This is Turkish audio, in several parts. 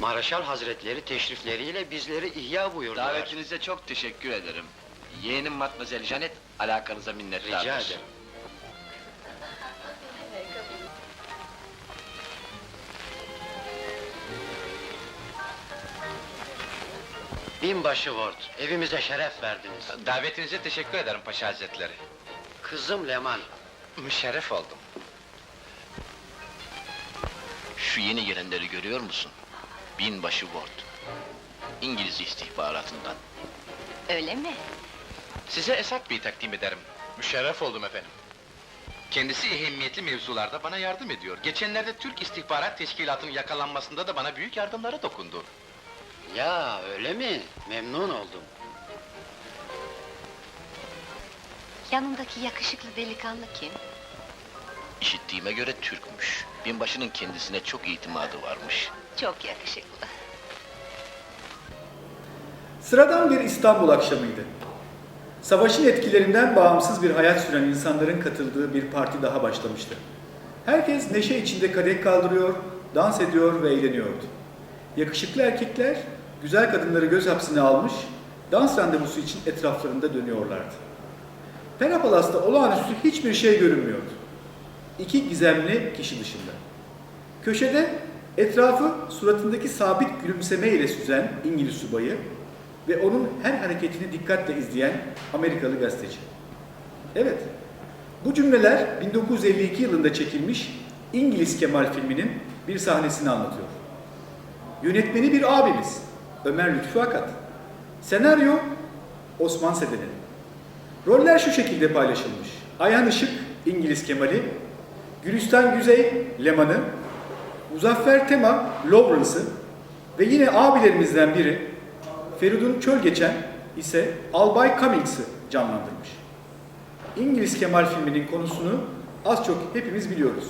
Maraşal Hazretleri teşrifleriyle bizleri ihya buyurdular. Davetinize çok teşekkür ederim. Yeğenim Matmazel Janet alakanıza minnettardır. Rica ederim. Binbaşı Ward, evimize şeref verdiniz. Davetinize teşekkür ederim Paşa Hazretleri. Kızım Leman, Müşerref oldum. Şu yeni gelenleri görüyor musun? Binbaşı Ward. İngiliz istihbaratından. Öyle mi? Size Esat Bey'i takdim ederim. Müşerref oldum efendim. Kendisi ehemmiyetli mevzularda bana yardım ediyor. Geçenlerde Türk İstihbarat Teşkilatı'nın yakalanmasında da bana büyük yardımları dokundu. ya öyle mi? Memnun oldum. Yanındaki yakışıklı delikanlı kim? İşittiğime göre Türkmüş. Binbaşının kendisine çok itimadı varmış. Çok yakışıklı. Sıradan bir İstanbul akşamıydı. Savaşın etkilerinden bağımsız bir hayat süren insanların katıldığı bir parti daha başlamıştı. Herkes neşe içinde kadeh kaldırıyor, dans ediyor ve eğleniyordu. Yakışıklı erkekler güzel kadınları göz hapsine almış, dans randevusu için etraflarında dönüyorlardı. Pera Palas'ta olağanüstü hiçbir şey görünmüyordu. İki gizemli kişi dışında. Köşede etrafı suratındaki sabit gülümseme ile süzen İngiliz subayı ve onun her hareketini dikkatle izleyen Amerikalı gazeteci. Evet, bu cümleler 1952 yılında çekilmiş İngiliz Kemal filminin bir sahnesini anlatıyor. Yönetmeni bir abimiz, Ömer Lütfü Akat. Senaryo, Osman Seden'in. Roller şu şekilde paylaşılmış. Ayhan Işık, İngiliz Kemal'i, Gülistan Güzey, Leman'ı, Muzaffer Tema, Lawrence'ı ve yine abilerimizden biri Feridun Çölgeçen ise Albay Cummings'ı canlandırmış. İngiliz Kemal filminin konusunu az çok hepimiz biliyoruz.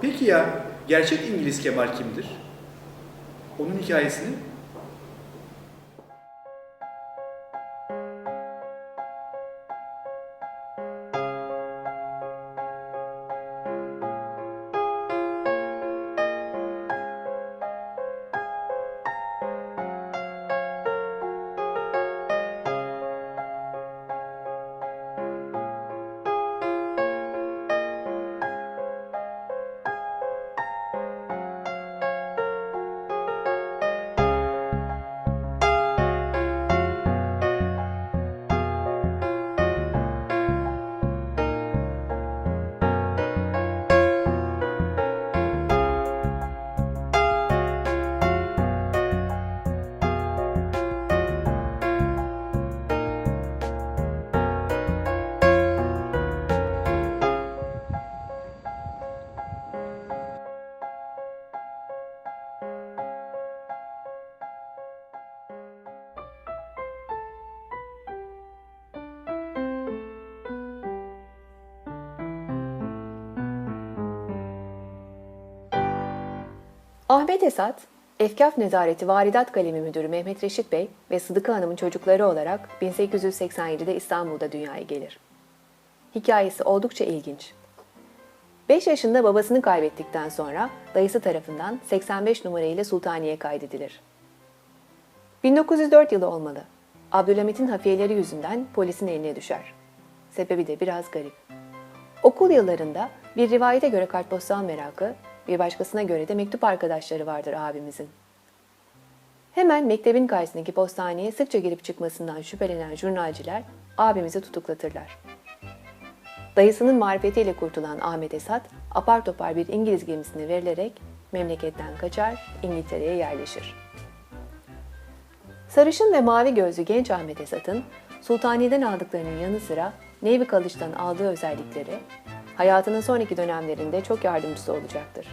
Peki ya gerçek İngiliz Kemal kimdir? Onun hikayesini Ahmet Esat, Efkaf Nezareti Varidat Kalemi Müdürü Mehmet Reşit Bey ve Sıdıka Hanım'ın çocukları olarak 1887'de İstanbul'da dünyaya gelir. Hikayesi oldukça ilginç. 5 yaşında babasını kaybettikten sonra dayısı tarafından 85 numara ile Sultaniye kaydedilir. 1904 yılı olmalı. Abdülhamit'in hafiyeleri yüzünden polisin eline düşer. Sebebi de biraz garip. Okul yıllarında bir rivayete göre kartpostal merakı, bir başkasına göre de mektup arkadaşları vardır abimizin. Hemen mektebin karşısındaki postaneye sıkça girip çıkmasından şüphelenen jurnalciler abimizi tutuklatırlar. Dayısının marifetiyle kurtulan Ahmet Esat, apar topar bir İngiliz gemisine verilerek memleketten kaçar, İngiltere'ye yerleşir. Sarışın ve mavi gözlü genç Ahmet Esat'ın Sultaniye'den aldıklarının yanı sıra Navy College'dan aldığı özellikleri hayatının sonraki dönemlerinde çok yardımcısı olacaktır.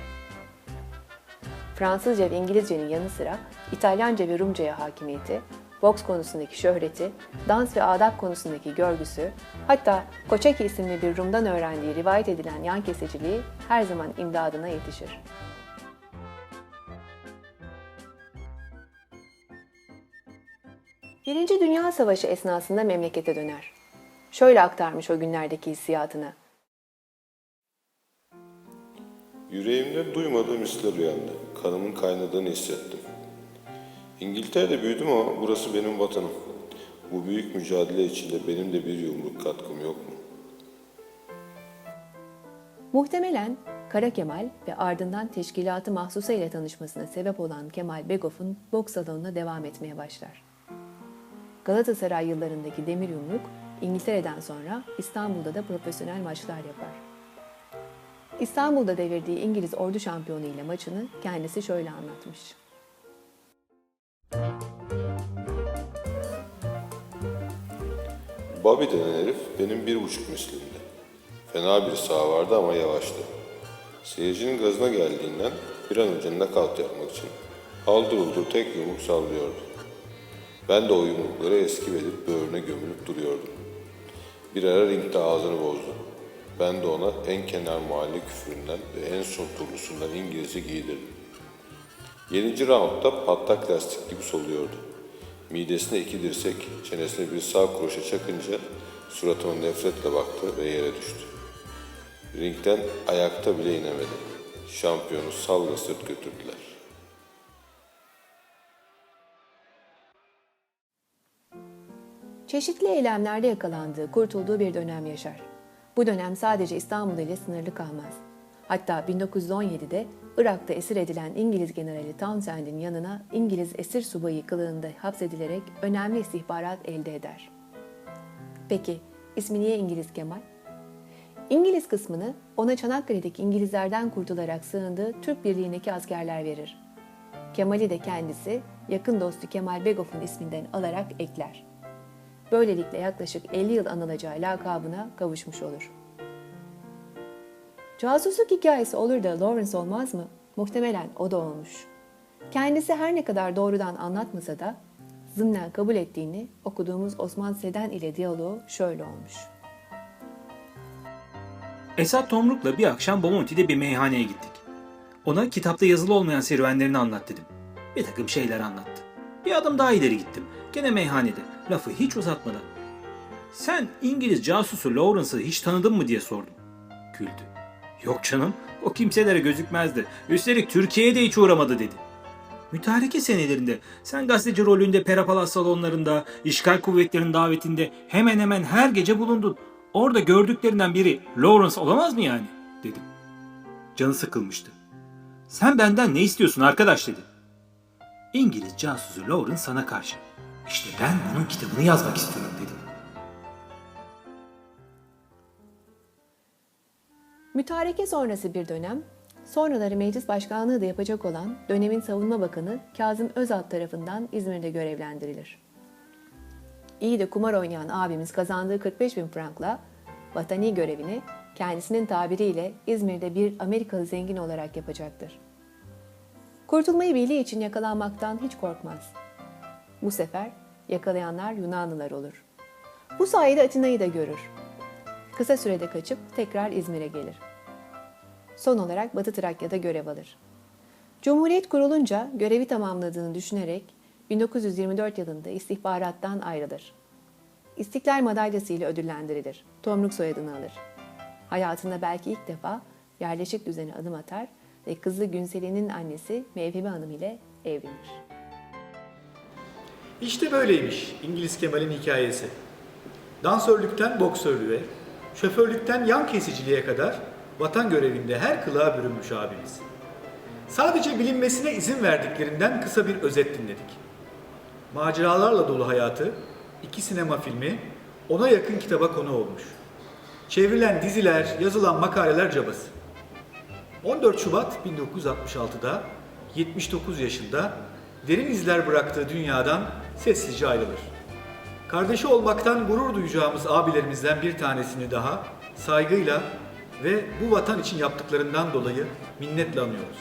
Fransızca ve İngilizcenin yanı sıra İtalyanca ve Rumca'ya hakimiyeti, boks konusundaki şöhreti, dans ve adap konusundaki görgüsü, hatta Koçaki isimli bir Rum'dan öğrendiği rivayet edilen yan kesiciliği her zaman imdadına yetişir. Birinci Dünya Savaşı esnasında memlekete döner. Şöyle aktarmış o günlerdeki hissiyatını. Yüreğimde duymadığım hisler uyandı. Kanımın kaynadığını hissettim. İngiltere'de büyüdüm ama burası benim vatanım. Bu büyük mücadele içinde benim de bir yumruk katkım yok mu? Muhtemelen Kara Kemal ve ardından teşkilatı mahsusa ile tanışmasına sebep olan Kemal Begoff'un boks salonuna devam etmeye başlar. Galatasaray yıllarındaki demir yumruk İngiltere'den sonra İstanbul'da da profesyonel maçlar yapar. İstanbul'da devirdiği İngiliz ordu şampiyonu ile maçını kendisi şöyle anlatmış. Bobby denen herif benim bir buçuk mislimdi. Fena bir sağ vardı ama yavaştı. Seyircinin gazına geldiğinden bir an önce nakavt yapmak için haldır uldur tek yumruk sallıyordu. Ben de o yumrukları eski edip böğrüne gömülüp duruyordum. Bir ara ringde ağzını bozdu. Ben de ona en kenar mahalle küfüründen ve en son turlusundan İngilizce giydirdim. Yedinci roundda patlak lastik gibi soluyordu. Midesine iki dirsek, çenesine bir sağ kroşe çakınca suratıma nefretle baktı ve yere düştü. Ringden ayakta bile inemedi. Şampiyonu salla sırt götürdüler. Çeşitli eylemlerde yakalandığı, kurtulduğu bir dönem yaşar. Bu dönem sadece İstanbul ile sınırlı kalmaz. Hatta 1917'de Irak'ta esir edilen İngiliz generali Townsend'in yanına İngiliz esir subayı kılığında hapsedilerek önemli istihbarat elde eder. Peki ismi niye İngiliz Kemal? İngiliz kısmını ona Çanakkale'deki İngilizlerden kurtularak sığındığı Türk Birliği'ndeki askerler verir. Kemal'i de kendisi yakın dostu Kemal Begoff'un isminden alarak ekler. Böylelikle yaklaşık 50 yıl anılacağı lakabına kavuşmuş olur. Casusluk hikayesi olur da Lawrence olmaz mı? Muhtemelen o da olmuş. Kendisi her ne kadar doğrudan anlatmasa da zımnen kabul ettiğini okuduğumuz Osman Seden ile diyaloğu şöyle olmuş. Esat Tomruk'la bir akşam Bomonti'de bir meyhaneye gittik. Ona kitapta yazılı olmayan serüvenlerini anlat dedim. Bir takım şeyler anlattı. Bir adım daha ileri gittim. Gene meyhanede. Lafı hiç uzatmadan. Sen İngiliz casusu Lawrence'ı hiç tanıdın mı diye sordum. Güldü. Yok canım, o kimselere gözükmezdi. Üstelik Türkiye'ye de hiç uğramadı dedi. Mütareke senelerinde sen gazeteci rolünde Perapalas salonlarında, işgal kuvvetlerinin davetinde hemen hemen her gece bulundun. Orada gördüklerinden biri Lawrence olamaz mı yani? dedim. Canı sıkılmıştı. Sen benden ne istiyorsun arkadaş dedi. İngiliz casusu Lawrence sana karşı. İşte ben bunun kitabını yazmak istiyorum dedim. Mütareke sonrası bir dönem, sonraları meclis başkanlığı da yapacak olan dönemin savunma bakanı Kazım Özalp tarafından İzmir'de görevlendirilir. İyi de kumar oynayan abimiz kazandığı 45 bin frankla vatani görevini kendisinin tabiriyle İzmir'de bir Amerikalı zengin olarak yapacaktır. Kurtulmayı bildiği için yakalanmaktan hiç korkmaz. Bu sefer yakalayanlar Yunanlılar olur. Bu sayede Atina'yı da görür. Kısa sürede kaçıp tekrar İzmir'e gelir. Son olarak Batı Trakya'da görev alır. Cumhuriyet kurulunca görevi tamamladığını düşünerek 1924 yılında istihbarattan ayrılır. İstiklal Madalyası ile ödüllendirilir. Tomruk soyadını alır. Hayatında belki ilk defa yerleşik düzene adım atar ve kızı Günseli'nin annesi Mevhibe Hanım ile evlenir. İşte böyleymiş İngiliz Kemal'in hikayesi. Dansörlükten boksörlüğe, şoförlükten yan kesiciliğe kadar vatan görevinde her kılığa bürünmüş abimiz. Sadece bilinmesine izin verdiklerinden kısa bir özet dinledik. Maceralarla dolu hayatı, iki sinema filmi, ona yakın kitaba konu olmuş. Çevrilen diziler, yazılan makaleler cabası. 14 Şubat 1966'da 79 yaşında derin izler bıraktığı dünyadan sessizce ayrılır. Kardeşi olmaktan gurur duyacağımız abilerimizden bir tanesini daha saygıyla ve bu vatan için yaptıklarından dolayı minnetle anıyoruz.